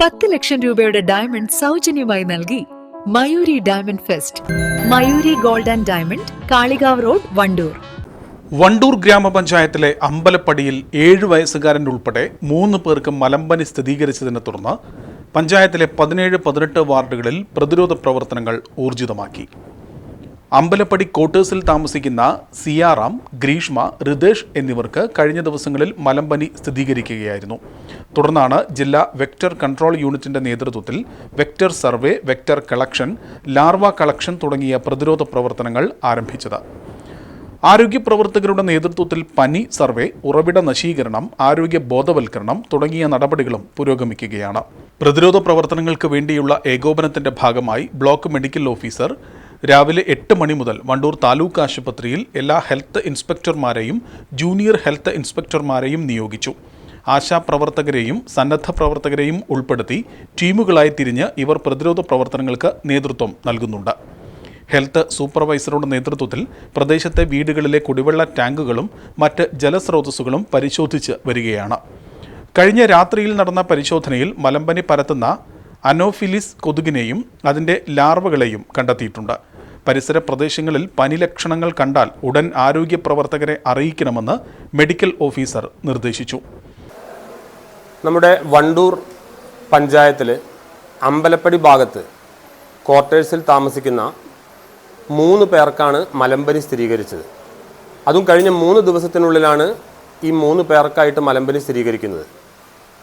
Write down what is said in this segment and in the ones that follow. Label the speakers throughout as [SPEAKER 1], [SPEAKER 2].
[SPEAKER 1] പത്ത് ലക്ഷം രൂപയുടെ ഡയമണ്ട് സൗജന്യമായി നൽകി Mayuri diamond fest Mayuri gold and diamond Kalikavu road Wandoor.
[SPEAKER 2] Wandoor ഗ്രാമപഞ്ചായത്തിലെ അമ്പലപ്പടിയിൽ ഏഴ് വയസ്സുകാരൻ ഉൾപ്പെടെ മൂന്ന് പേർക്ക് മലമ്പനി സ്ഥിരീകരിച്ചതിനെ തുടർന്ന് പഞ്ചായത്തിലെ പതിനേഴ് പതിനെട്ട് വാർഡുകളിൽ പ്രതിരോധ പ്രവർത്തനങ്ങൾ ഊർജിതമാക്കി. അമ്പലപ്പടി ക്വാർട്ടേഴ്സിൽ താമസിക്കുന്ന സിയാറാം ഗ്രീഷ്മ റിതേഷ് എന്നിവർക്ക് കഴിഞ്ഞ ദിവസങ്ങളിൽ മലമ്പനി സ്ഥിരീകരിക്കുകയായിരുന്നു. തുടർന്നാണ് ജില്ലാ വെക്ടർ കൺട്രോൾ യൂണിറ്റിന്റെ നേതൃത്വത്തിൽ vector survey vector collection larva collection തുടങ്ങിയ പ്രതിരോധ പ്രവർത്തനങ്ങൾ ആരംഭിച്ചത്. ആരോഗ്യ പ്രവർത്തകരുടെ നേതൃത്വത്തിൽ പനി സർവേ ഉറവിട നശീകരണം ആരോഗ്യ ബോധവൽക്കരണം തുടങ്ങിയ നടപടികളും പുരോഗമിക്കുകയാണ്. പ്രതിരോധ പ്രവർത്തനങ്ങൾക്ക് വേണ്ടിയുള്ള ഏകോപനത്തിന്റെ ഭാഗമായി ബ്ലോക്ക് മെഡിക്കൽ ഓഫീസർ രാവിലെ എട്ട് മണി മുതൽ വണ്ടൂർ താലൂക്ക് ആശുപത്രിയിൽ എല്ലാ ഹെൽത്ത് ഇൻസ്പെക്ടർമാരെയും ജൂനിയർ ഹെൽത്ത് ഇൻസ്പെക്ടർമാരെയും നിയോഗിച്ചു. ആശാപ്രവർത്തകരെയും സന്നദ്ധ പ്രവർത്തകരെയും ഉൾപ്പെടുത്തി ടീമുകളായി തിരിഞ്ഞ് ഇവർ പ്രതിരോധ പ്രവർത്തനങ്ങൾക്ക് നേതൃത്വം നൽകുന്നുണ്ട്. ഹെൽത്ത് സൂപ്പർവൈസറുടെ നേതൃത്വത്തിൽ പ്രദേശത്തെ വീടുകളിലെ കുടിവെള്ള ടാങ്കുകളും മറ്റ് ജലസ്രോതസ്സുകളും പരിശോധിച്ച് വരികയാണ്. കഴിഞ്ഞ രാത്രിയിൽ നടന്ന പരിശോധനയിൽ മലമ്പനി പരത്തുന്ന അനോഫിലിസ് കൊതുകിനെയും അതിന്റെ ലാർവകളെയും കണ്ടെത്തിയിട്ടുണ്ട്. പരിസര പ്രദേശങ്ങളിൽ പനി ലക്ഷണങ്ങൾ കണ്ടാൽ ഉടൻ ആരോഗ്യ പ്രവർത്തകരെ അറിയിക്കണമെന്ന് മെഡിക്കൽ ഓഫീസർ നിർദ്ദേശിച്ചു.
[SPEAKER 3] നമ്മുടെ വണ്ടൂർ പഞ്ചായത്തിൽ അമ്പലപ്പടി ഭാഗത്ത് ക്വാർട്ടേഴ്സിൽ താമസിക്കുന്ന മൂന്ന് പേർക്കാണ് മലമ്പനി സ്ഥിരീകരിച്ചത്. അതും കഴിഞ്ഞ മൂന്ന് ദിവസത്തിനുള്ളിലാണ് ഈ മൂന്ന് പേർക്കായിട്ട് മലമ്പനി സ്ഥിരീകരിക്കുന്നത്.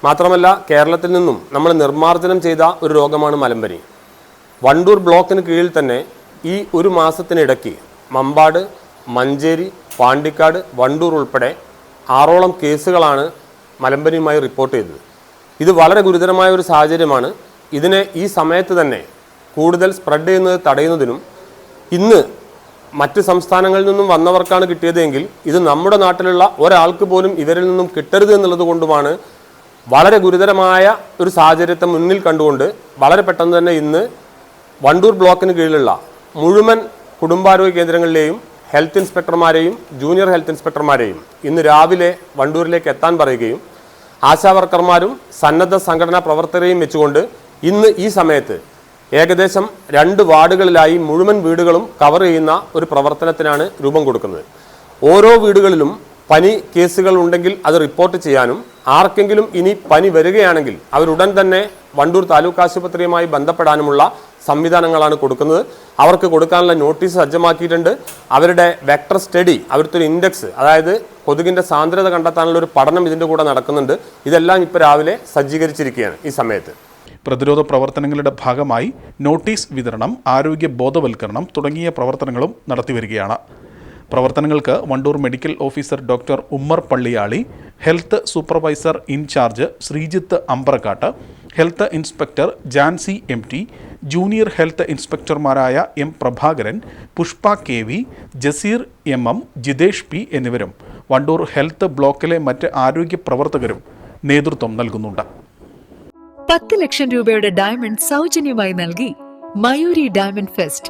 [SPEAKER 3] മാത്രമല്ല കേരളത്തിൽ നിന്നും നമ്മൾ നിർമ്മാർജനം ചെയ്ത ഒരു രോഗമാണ് മലമ്പനി. വണ്ടൂർ ബ്ലോക്കിന് കീഴിൽ തന്നെ ഈ ഒരു മാസത്തിനിടയ്ക്ക് മമ്പാട് മഞ്ചേരി പാണ്ടിക്കാട് വണ്ടൂർ ഉൾപ്പെടെ ആറോളം കേസുകളാണ് മലമ്പനിയുമായി റിപ്പോർട്ട് ചെയ്തത്. ഇത് വളരെ ഗുരുതരമായ ഒരു സാഹചര്യമാണ്. ഇതിനെ ഈ സമയത്ത് തന്നെ കൂടുതൽ സ്പ്രെഡ് ചെയ്യുന്നത് തടയുന്നതിനും ഇന്ന് മറ്റ് സംസ്ഥാനങ്ങളിൽ നിന്നും വന്നവർക്കാണ് കിട്ടിയതെങ്കിൽ ഇത് നമ്മുടെ നാട്ടിലുള്ള ഒരാൾക്ക് പോലും ഇവരിൽ നിന്നും കിട്ടരുത് എന്നുള്ളത് കൊണ്ടുമാണ് വളരെ ഗുരുതരമായ ഒരു സാഹചര്യത്തെ മുന്നിൽ കണ്ടുകൊണ്ട് വളരെ പെട്ടെന്ന് തന്നെ ഇന്ന് വണ്ടൂർ ബ്ലോക്കിന് കീഴിലുള്ള മുഴുവൻ കുടുംബാരോഗ്യ കേന്ദ്രങ്ങളിലെയും ഹെൽത്ത് ഇൻസ്പെക്ടർമാരെയും ജൂനിയർ ഹെൽത്ത് ഇൻസ്പെക്ടർമാരെയും ഇന്ന് രാവിലെ വണ്ടൂരിലേക്ക് എത്താൻ പറയുകയും ആശാവർക്കർമാരും സന്നദ്ധ സംഘടനാ പ്രവർത്തകരെയും വെച്ചുകൊണ്ട് ഇന്ന് ഈ സമയത്ത് ഏകദേശം രണ്ട് വാർഡുകളിലായി മുഴുവൻ വീടുകളും കവർ ചെയ്യുന്ന ഒരു പ്രവർത്തനത്തിനാണ് രൂപം കൊടുക്കുന്നത്. ഓരോ വീടുകളിലും പനി കേസുകൾ ഉണ്ടെങ്കിൽ അത് റിപ്പോർട്ട് ചെയ്യാനും ആർക്കെങ്കിലും ഇനി പനി വരികയാണെങ്കിൽ അവരുടൻ തന്നെ വണ്ടൂർ താലൂക്ക് ആശുപത്രിയുമായി ബന്ധപ്പെടാനുമുള്ള സംവിധാനങ്ങളാണ് കൊടുക്കുന്നത്. അവർക്ക് കൊടുക്കാനുള്ള നോട്ടീസ് സജ്ജമാക്കിയിട്ടുണ്ട്. അവരുടെ വെക്ടർ സ്റ്റഡി അവരുടെ ഒരു ഇൻഡെക്സ് അതായത് കൊതുകിന്റെ സാന്ദ്രത കണ്ടെത്താനുള്ള ഒരു പഠനം ഇതിന്റെ കൂടെ നടക്കുന്നുണ്ട്. ഇതെല്ലാം ഇപ്പോൾ രാവിലെ സജ്ജീകരിച്ചിരിക്കുകയാണ് ഈ സമയത്ത്.
[SPEAKER 2] പ്രതിരോധ പ്രവർത്തനങ്ങളുടെ ഭാഗമായി നോട്ടീസ് വിതരണം ആരോഗ്യ ബോധവൽക്കരണം തുടങ്ങിയ പ്രവർത്തനങ്ങളും നടത്തിവരികയാണ് പ്രവർത്തനങ്ങൾക്ക് Wandoor medical officer doctor Ummer Palliyali health supervisor in charge Sreejith Ambrakkatt health inspector Jancy M T junior health ഇൻസ്പെക്ടർമാരായ M Prabhakaran Pushpa K V Jaseer M M Jithesh P എന്നിവരും വണ്ടൂർ ഹെൽത്ത് ബ്ലോക്കിലെ മറ്റ് ആരോഗ്യ പ്രവർത്തകരും നേതൃത്വം നൽകുന്നുണ്ട്.
[SPEAKER 1] പത്ത് ലക്ഷം രൂപയുടെ ഡയമണ്ട് സൗജന്യമായി നൽകി മയൂരി ഡയമണ്ട് ഫെസ്റ്റ്.